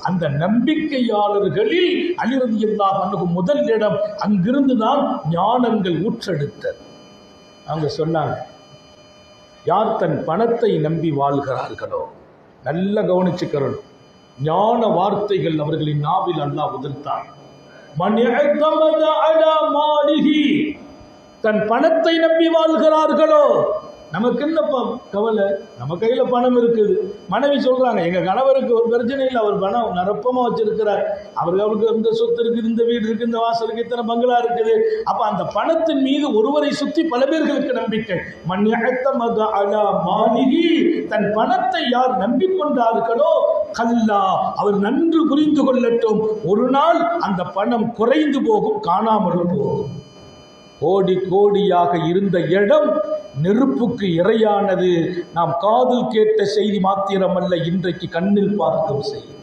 அந்த நம்பிக்கையாளர்களில் அழிவது எல்லாம் அணுகும் முதல் இடம் அங்கிருந்து தான் ஞானங்கள் ஊற்றெடுத்தது. அவங்க சொன்னாங்க யார் தன் பணத்தை நம்பி வாழ்கிறார்களோ? நல்ல கவனிச்சுக்கிறோம் ஞான வார்த்தைகள் அவர்களின் நாவில் அல்லாஹ் உதிர்த்தான். தன் பணத்தை நம்பி வாழ்கிறார்களோ? நமக்கு என்னப்பா கவலை? நம்ம கையில் பணம் இருக்குது. மனைவி சொல்கிறாங்க எங்கள் கணவருக்கு ஒரு பிரச்சனை இல்லை அவர் பணம் நிரப்பமாக வச்சிருக்கிறார். அவருக்கு அவருக்கு இந்த சொத்து இருக்குது இந்த வீடு இருக்குது இந்த வாசலுக்கு இத்தனை பங்களா இருக்குது. அப்போ அந்த பணத்தின் மீது ஒருவரை சுற்றி பல பேர்களுக்கு நம்பிக்கை. மன் மக அலா மாணிகி தன் பணத்தை யார் நம்பிக்கொண்டார்களோ கல்லா அவர் நன்று புரிந்து கொள்ளட்டும். ஒரு நாள் அந்த பணம் குறைந்து போகும் காணாமல் போகும். கோடி கோடியாக இருந்த இடம் நெருப்புக்கு இரையானது. நாம் காதில் கேட்ட செய்தி மாத்திரமல்ல இன்றைக்கு கண்ணில் பார்க்கும் செய்தி.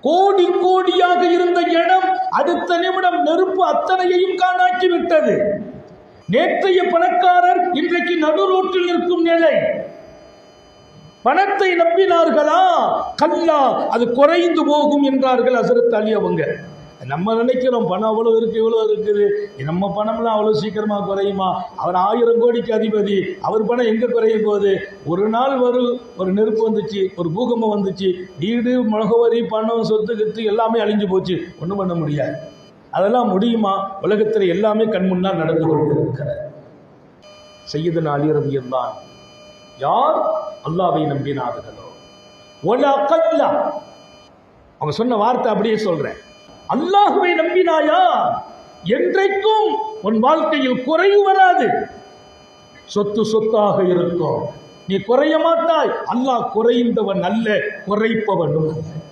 கோடி கோடியாக இருந்த இடம் அடுத்த நிமிடம் நெருப்பு அத்தனையையும் காணாக்கி விட்டது. நேற்றைய பணக்காரர் இன்றைக்கு நடுரோட்டில் நிற்கும் நிலை. பணத்தை நம்பினார்களா? கல்லா அது குறைந்து போகும் என்றார்கள் அசரத் அலி அவங்க. நம்ம நினைக்கிறோம் பணம் அவ்வளோ இருக்கு இவ்வளோ இருக்குது. நம்ம பணம்லாம் அவ்வளோ சீக்கிரமா குறையுமா? அவர் ஆயிரம் கோடிக்கு அதிபதி. அவர் பணம் எங்க குறையும் போகுது? ஒரு நாள் வரும் ஒரு நெருப்பு வந்துச்சு ஒரு பூகம்பம் வந்துச்சு. வீடு முகவரி பணம் சொத்து கித்து எல்லாமே அழிஞ்சு போச்சு. ஒன்றும் பண்ண முடியாது. அதெல்லாம் முடியுமா? உலகத்தில் எல்லாமே கண் முன்னால் நடந்து கொண்டு இருக்கிறது செய்யதன் அழியறது தான் யார்? அல்லாவை நம்பினார்களோ. ஒலா அவங்க சொன்ன வார்த்தை அப்படியே சொல்றேன். அல்லாஹுவை நம்பினாயா? என்றைக்கும் உன் வாழ்க்கையில் குறைவு வராது. சொத்து சொத்தாக இருக்கும். நீ குறைய மாட்டாய் அல்லாஹ் குறைந்தவன் அல்ல குறைப்பவனும். அல்ல